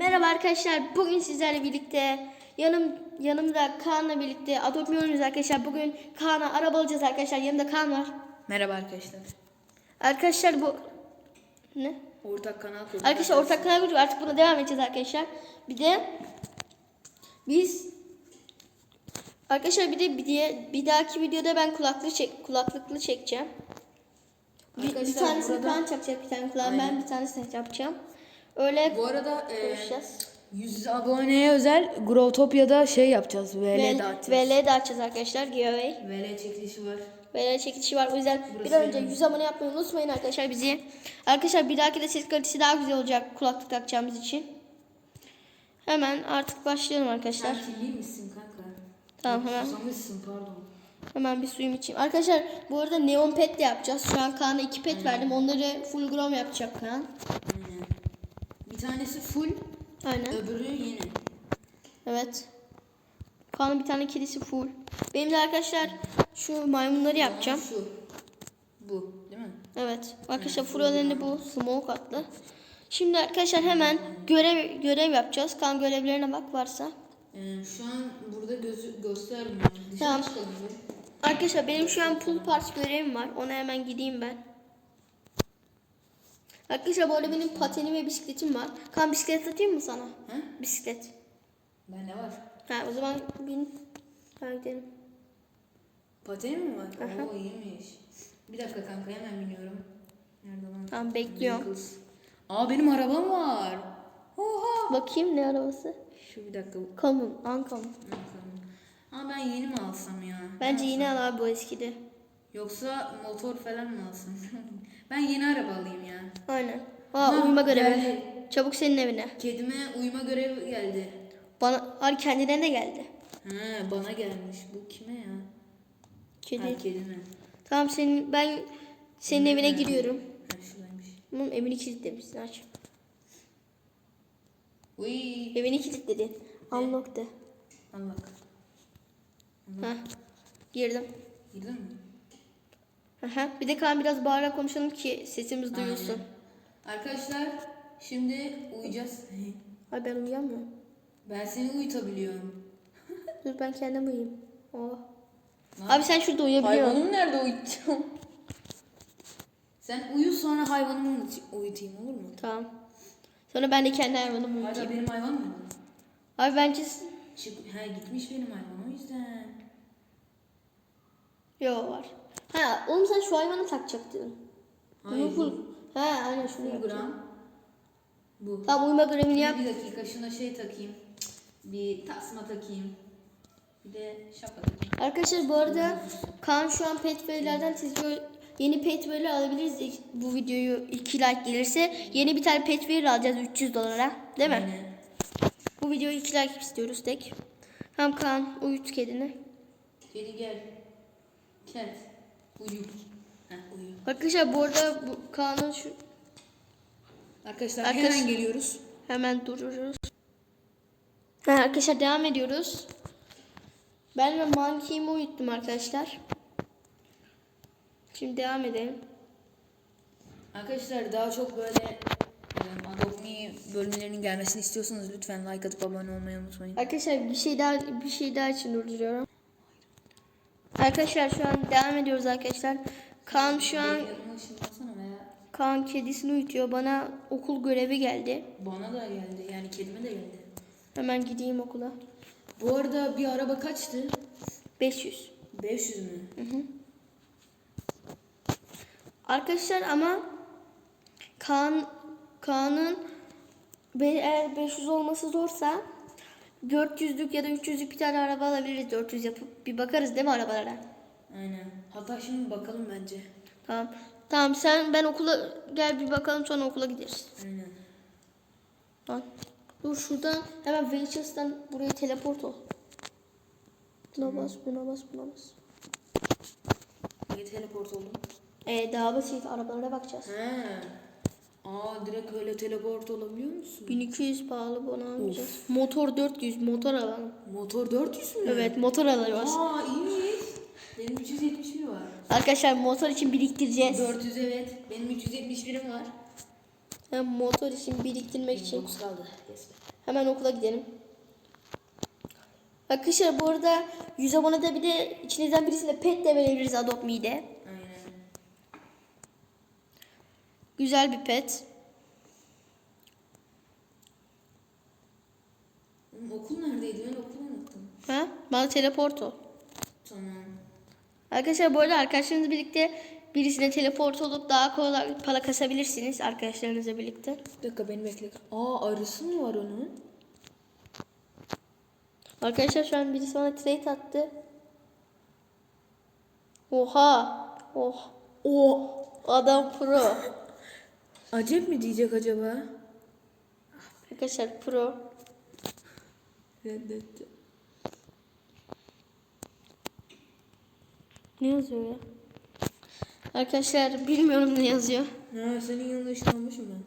Merhaba arkadaşlar. Bugün sizlerle birlikte yanım yanımda Kaan'la birlikte Adobe oynuyoruz arkadaşlar. Bugün Kaan'a araba alacağız arkadaşlar. Yanımda Kaan var. Merhaba arkadaşlar. Arkadaşlar bu ne? Ortak kanal kurduk. Arkadaşlar ortak kanal kurduk. Artık buna devam edeceğiz arkadaşlar. Bir de biz Arkadaşlar bir de bir, diye, bir dahaki videoda ben kulaklığı çek kulaklıklı çekeceğim. Bir, bir tanesini burada- Kaan çakacak bir tane kulağım ben bir tanesini yapacağım. Öyle Bu arada e, konuşacağız. 100 aboneye özel Growtopia'da şey yapacağız. VL VL dağıtacağız. VL dağıtacağız arkadaşlar. Giveaway. VL çekilişi var. VL çekilişi var. O yüzden bir Burası an önce benim. 100 abone yapmayı unutmayın arkadaşlar bizi. Arkadaşlar bir dahaki de ses kalitesi daha güzel olacak kulaklık takacağımız için. Hemen artık başlayalım arkadaşlar. Sen kirli misin kanka? Tamam, hemen. Susamışsın pardon. Hemen bir suyum içeyim. Arkadaşlar bu arada neon pet de yapacağız. Şu an Kaan'a iki pet verdim. Onları full gram yapacak Kaan. Aynen. Tanesi full, Aynen. öbürü yeni. Evet. Kaan'ın bir tane kedisi full. Benim de arkadaşlar şu maymunları yapacağım. Şu. Bu değil mi? Evet. Arkadaşlar full önemli bu. Smoke atlı. Şimdi arkadaşlar hemen görev görev yapacağız. Kan görevlerine bak varsa. Ee, şu an burada gözü göstermiyor. Dışarı Tamam. çıkalım. Arkadaşlar benim şu an pool parts görevim var. Ona hemen gideyim ben. Arkadaşlar bu arada benim patenim ve bisikletim var. Kan bisiklet atayım mı sana? He? Bisiklet. Bende var. Ha o zaman bin. Ben gidelim. Paten mi var? Aha. Oo iyiymiş. Bir dakika kanka hemen biniyorum. Nerede lan? Tamam, bekliyorum. Vehicles. Aa benim arabam var. Oha. Bakayım ne arabası? Şu bir dakika. Common, uncommon. Aa ben yeni mi alsam ya? Bence yine al abi bu eskidi. Yoksa motor falan mı alsam? ben yeni araba alayım ya. Aynen. Aa Ha, uyuma görevi. geldi. Çabuk senin evine. Kedime uyuma görevi geldi. Bana ay kendine de geldi. He bana gelmiş. Bu kime ya? Kedi. Ha kedime. Tamam senin ben senin evine giriyorum. Ha şuradaymış. Bunun evini kilitlemişsin aç. Uy. Evini kilitledin. Unlock de. Allah. Heh. Girdim. Girdin mi? Aha. Bir de Kaan biraz bağırarak konuşalım ki sesimiz duyulsun. Aynen. Arkadaşlar şimdi uyuyacağız. Ay ben uyuyamıyorum. Ben seni uyutabiliyorum. Dur ben kendim uyuyayım. Oh. Ne Abi sen şurada uyuyabiliyorsun. Hayvanımı nerede uyutacağım? Sen uyu sonra hayvanımı uyut- uyutayım olur mu? Tamam. Sonra ben de kendi hayvanımı Hala uyuyacağım. benim hayvan mı? Abi bence Çık, he gitmiş benim hayvan o yüzden. Yo var. Ha oğlum sen şu hayvanı takacaktın. Hayır, Bunu full. Ha aynen şunu yapacağım. gram. Bu. Tamam uyuma görevini yap. Bir dakika şuna şey takayım. Bir tasma takayım. Bir de şapka takayım. Arkadaşlar bu arada Kaan şu an Petway'lerden tezgah yeni Petway'ler alabiliriz bu videoyu 2 like gelirse. Yeni bir tane Petway alacağız 300 dolara. Değil mi? Aynen. Bu videoyu 2 like istiyoruz tek. Tamam Kaan uyut kedini. Kedi gel. Gel. Uyu. Heh uyu. Arkadaşlar bu arada bu Kaan'ın şu Arkadaşlar Arkadaş- hemen geliyoruz. hemen dururuz. Ha, arkadaşlar devam ediyoruz. Ben de Monkey'imi uyuttum arkadaşlar. Şimdi devam edelim. Arkadaşlar daha çok böyle e, Adopt Me bölümlerinin gelmesini istiyorsanız lütfen like atıp abone olmayı unutmayın. Arkadaşlar bir şey daha bir şey daha için durduruyorum. Arkadaşlar şu an devam ediyoruz arkadaşlar. Kaan şu an Kaan kedisini uyutuyor. Bana okul görevi geldi. bana da geldi yani kedime de geldi. Hemen gideyim okula. Bu arada bir araba kaçtı? 500. 500 mü? Arkadaşlar ama Kaan Kaan'ın eğer 500 olması zorsa 400'lük ya da 300'lük bir tane araba alabiliriz 400 yapıp bir bakarız değil mi arabalara? Aynen. Hatta şimdi bakalım bence. Tamam. Tamam sen ben okula gel bir bakalım sonra okula gideriz. Aynen. Lan. Dur şuradan hemen Vehicles'tan buraya teleport ol. Buna bas, buna bas, buna bas. Niye teleport oldum? Ee, daha basit arabalara bakacağız. He. Aa direkt öyle teleport olabiliyor musun? 1200 pahalı bunu almayacağız. Motor 400, motor alalım. Motor 400 mü? Evet, motor alıyoruz. Aa iyiymiş. Benim 371 var. Arkadaşlar motor için biriktireceğiz. 400 evet. Benim 371'im var. Hem motor için biriktirmek için. 9 kaldı. Yes be. Hemen okula gidelim. Arkadaşlar bu arada 100 abonede bir de içinizden birisine pet de verebiliriz Adopt Me'de. Aynen. Güzel bir pet. Oğlum, okul neredeydi? Ben okulu unuttum. Ha? Bana teleport ol. Tamam. Arkadaşlar bu arada arkadaşlarınızla birlikte birisine teleport olup daha kolay para kasabilirsiniz arkadaşlarınızla birlikte. Bir dakika beni bekle. Aa arısı mı var onun? Arkadaşlar şu an birisi bana trade attı. Oha. Oh. O adam pro. Acep mi diyecek acaba? Arkadaşlar pro. Reddetti. Ne yazıyor ya? Arkadaşlar bilmiyorum ne yazıyor. Ha senin yanında işte almışım ben.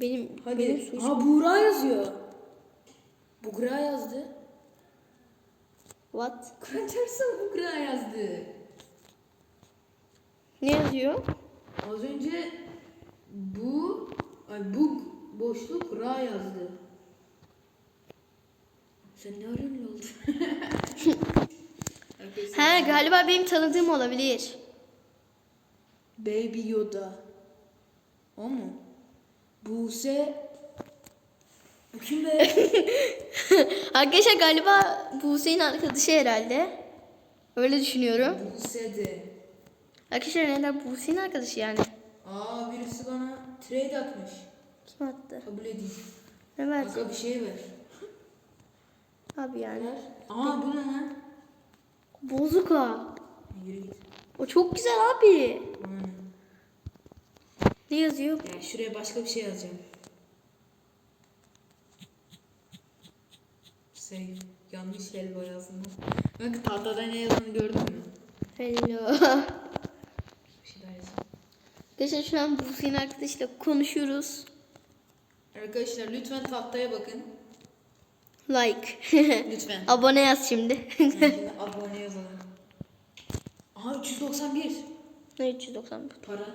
Benim Hadi. benim suç. Aa Buğra yazıyor. Buğra yazdı. What? Kur'an çarpsın Buğra yazdı. Ne yazıyor? Az önce bu ay bu boşluk ra yazdı. Sen ne arıyorsun ne oldu? He galiba benim tanıdığım olabilir. Baby Yoda. O mu? Buse. Bu kim be? Arkadaşlar galiba Buse'nin arkadaşı herhalde. Öyle düşünüyorum. Buse de. Arkadaşlar neden Buse'nin arkadaşı yani? Aa birisi bana trade atmış. Kim attı? Kabul edeyim. Ne? Kanka bir şey ver. Abi yani. Aa bu ne lan? Bozuk o. Yürü git. O çok güzel abi. Bana ne? Ne yazıyor? Ya şuraya başka bir şey yazacağım. Şey, yanlış helva yazdım. Bak tahtada ne yazdığını gördün mü? Hello. Bir şey daha yazayım. Arkadaşlar şu an Buse'nin arkadaşıyla konuşuyoruz. Arkadaşlar lütfen tahtaya bakın. Like. Lütfen. Abone yaz şimdi. Şimdi abone yazalım. Aha 391 ne 390 para.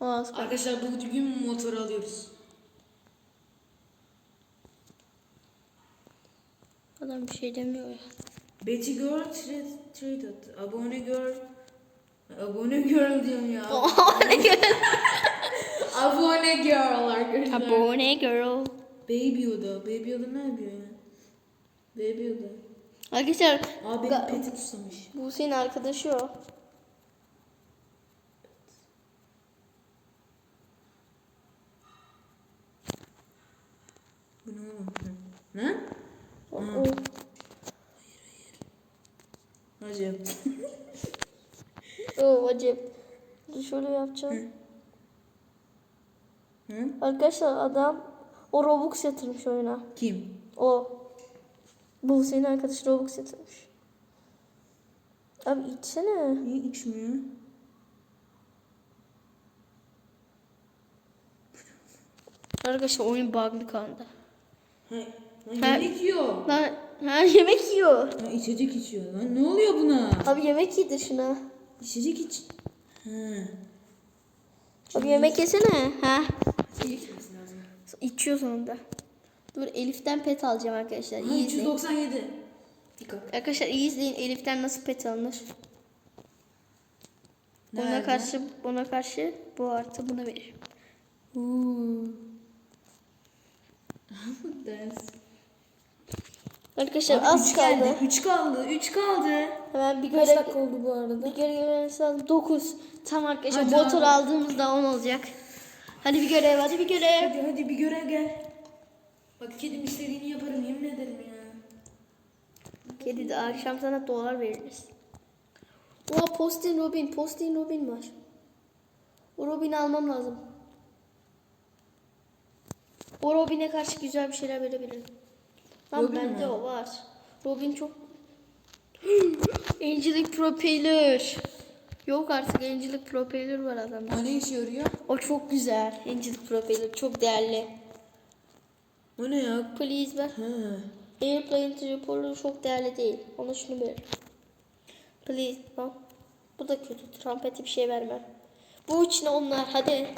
O az. Arkadaşlar bugün motor alıyoruz. Adam bir şey demiyor ya. Betty Girl trade. Abone Girl. Abone Girl diyorum ya. Abone Girl arkadaşlar. Abone girl. Baby Yoda. Baby Yoda ne yapıyor ya? Baby Yoda. Arkadaşlar Aa benim peti tutamış. Buse'nin arkadaşı o. Bu ne oğlum? Ne? O- Hı. o. Hacı. Oo acayip. Dur Şöyle yapacağım. Hı? Arkadaşlar adam o Robux yatırmış oyuna. Kim? O. Bu senin arkadaş Robux yatırmış. Abi içsene. Niye içmiyor? Arkadaşlar oyun bug'lı kaldı. Ha. yemek yiyor. Lan ha yemek yiyor. Ha, içecek içiyor. Lan ne oluyor buna? Abi yemek yedir şuna. İçecek iç. Ha. Abi yemek yesene. Ha. İçecek içmesi lazım. İçiyor sonunda. Dur Elif'ten pet alacağım arkadaşlar. Ha, İyi izleyin. 397. Dikkat. Arkadaşlar iyi izleyin. Elif'ten nasıl pet alınır. Ona Nerede? karşı ona karşı bu artı buna veririm. Uuu. Ders. Arkadaşlar Abi az üç kaldı. geldi. 3 kaldı. 3 kaldı. Hemen bir Kaç görev dakika oldu bu arada? bir görev gelmesi lazım. 9. Tam arkadaşlar Hadi motor abi. aldığımızda 10 olacak. Hadi bir görev, hadi bir görev. Hadi hadi bir görev gel. Bak kedim istediğini yaparım yemin ederim ya. Kedi de akşam sana dolar veririz. Oha Postin Robin, Postin Robin var. O Robin'i almam lazım. O Robin'e karşı güzel bir şeyler verebilirim. Lan Robin bende mi? o var. Robin çok... Angelic Propeller. Yok artık Angelic Propeller var adamda. O ne işe yarıyor? O çok güzel. Angelic Propeller çok değerli. O ne ya? Please ver. Ha. Airplane Tripoli çok değerli değil. Ona şunu ver. Please. Bak. Bu da kötü. Trumpet'e bir şey vermem. Bu için onlar. Hadi.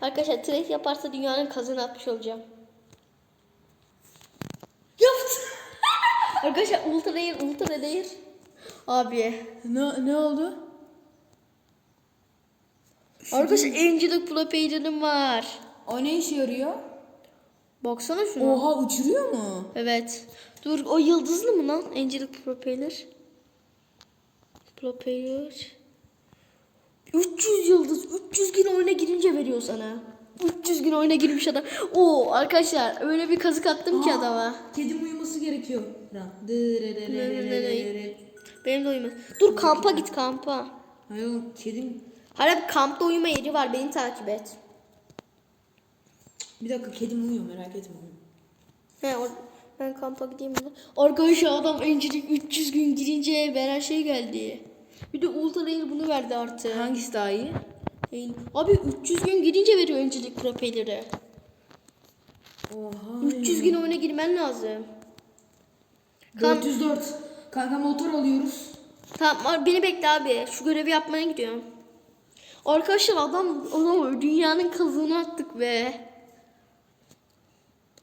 Arkadaşlar trade yaparsa dünyanın kazanı atmış olacağım. Arkadaşlar ultra değil ultra değil. Abi. Ne, ne oldu? Arkadaşlar Angel'lık Pro Pager'ım var. O ne işe yarıyor? Baksana şuna. Oha uçuruyor mu? Evet. Dur o yıldızlı mı lan? Angel'lık Propeller. Propeller. 300 yıldız. 300 gün oyuna girince veriyor sana. 300 gün oyuna girmiş adam. Oo arkadaşlar öyle bir kazık attım ki adama. Kedim uyuması gerekiyor. Benim de uyumaz. Dur kampa git kampa. Hayır kedim... Hala kampta uyuma yeri var. Beni takip et. Bir dakika kedim uyuyor merak etme. He or- ben kampa gideyim mi? Arkadaşlar adam öncelik 300 gün girince veren şey geldi. Bir de Ultra bunu verdi artık. Hangisi daha iyi? Değil. Abi 300 gün girince veriyor öncelik propelleri. Oha. 300 gün oyuna girmen lazım. Kan- 404. Kanka motor alıyoruz. Tamam beni bekle abi. Şu görevi yapmaya gidiyorum. Arkadaşlar adam adam dünyanın kazığını attık be.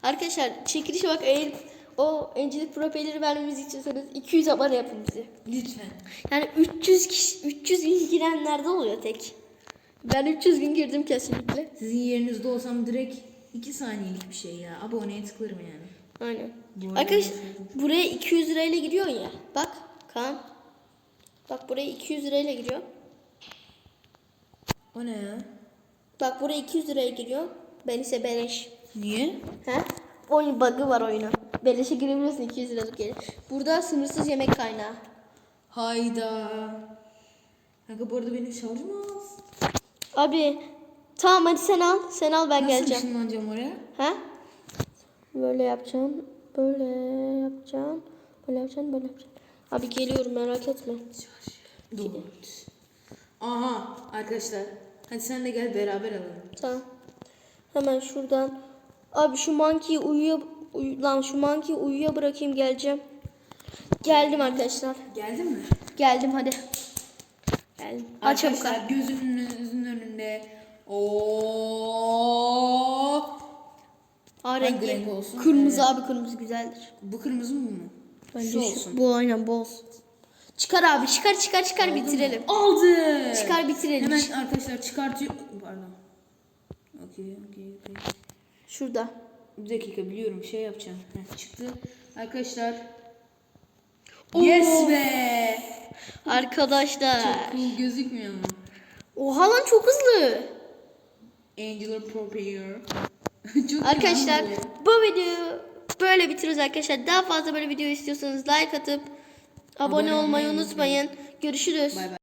Arkadaşlar çekilişe bak eğer o Angelik propelleri vermemizi istiyorsanız 200 abone yapın bizi. Lütfen. Yani 300 kişi 300 gün girenlerde oluyor tek. Ben 300 gün girdim kesinlikle. Sizin yerinizde olsam direkt 2 saniyelik bir şey ya. Aboneye tıklarım yani. Aynen. Bu arada Arkadaşlar buraya 200 lirayla giriyor ya. Bak kan. Bak buraya 200 lirayla giriyor. O ne ya? Bak buraya 200 liraya giriyor. Ben ise beleş. Niye? He? Oyun bug'ı var oyuna. Beleşe girebiliyorsun 200 liralık yere. Burada sınırsız yemek kaynağı. Hayda. Kanka bu arada benim şarjım az. Abi tamam hadi sen al. Sen al ben Nasıl geleceğim. ışınlanacağım oraya? He? Böyle yapacaksın. Böyle yapacaksın. Böyle yapacaksın. Böyle yapacaksın. Abi geliyorum merak etme. Dört. Aha arkadaşlar. Hadi sen de gel beraber alalım. Tamam. Hemen şuradan. Abi şu monkey'i uyuya uyu, lan şu monkey'i uyuya bırakayım geleceğim. Geldim arkadaşlar. Geldin mi? Geldim hadi. Çabuk. Arkadaşlar gözünüzün önünde. Oo. Rengi. renk olsun? Kırmızı abi kırmızı güzeldir. Bu kırmızı mı bu mu? Bence Şu şu- olsun. Bu aynen bu olsun. Çıkar abi çıkar çıkar çıkar bitirelim. Aldı. Çıkar bitirelim. Hemen arkadaşlar çıkartıyor. Pardon. Okey okey okey. Şurada. Bir dakika biliyorum şey yapacağım. Heh, çıktı. Arkadaşlar. Oo. Yes be. Arkadaşlar. Cool gözükmüyor mu? Oha lan çok hızlı. Angular Propeller. Çok Arkadaşlar lan bu videoyu böyle bitiriyoruz arkadaşlar. Daha fazla böyle video istiyorsanız like atıp abone Abone olmayı unutmayın. Görüşürüz. Bay bay.